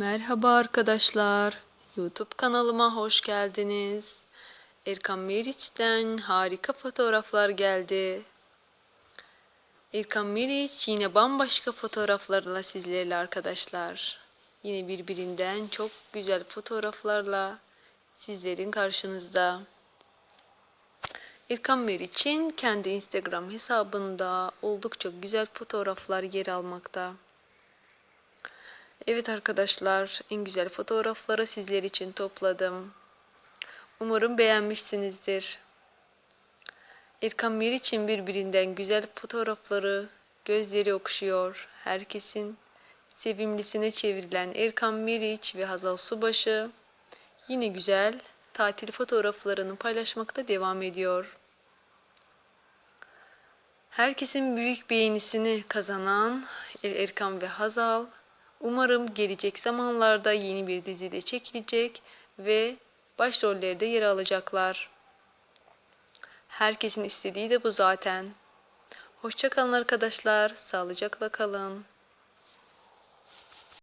Merhaba arkadaşlar. YouTube kanalıma hoş geldiniz. Erkan Meriç'ten harika fotoğraflar geldi. Erkan Meriç yine bambaşka fotoğraflarla sizlerle arkadaşlar. Yine birbirinden çok güzel fotoğraflarla sizlerin karşınızda. Erkan Meriç'in kendi Instagram hesabında oldukça güzel fotoğraflar yer almakta. Evet arkadaşlar, en güzel fotoğrafları sizler için topladım. Umarım beğenmişsinizdir. Erkan Meriç'in birbirinden güzel fotoğrafları gözleri okşuyor. Herkesin sevimlisine çevrilen Erkan Meriç ve Hazal Subaşı yine güzel tatil fotoğraflarını paylaşmakta devam ediyor. Herkesin büyük beğenisini kazanan Erkan ve Hazal Umarım gelecek zamanlarda yeni bir dizide çekilecek ve başrollerde yer alacaklar. Herkesin istediği de bu zaten. Hoşçakalın arkadaşlar, sağlıcakla kalın.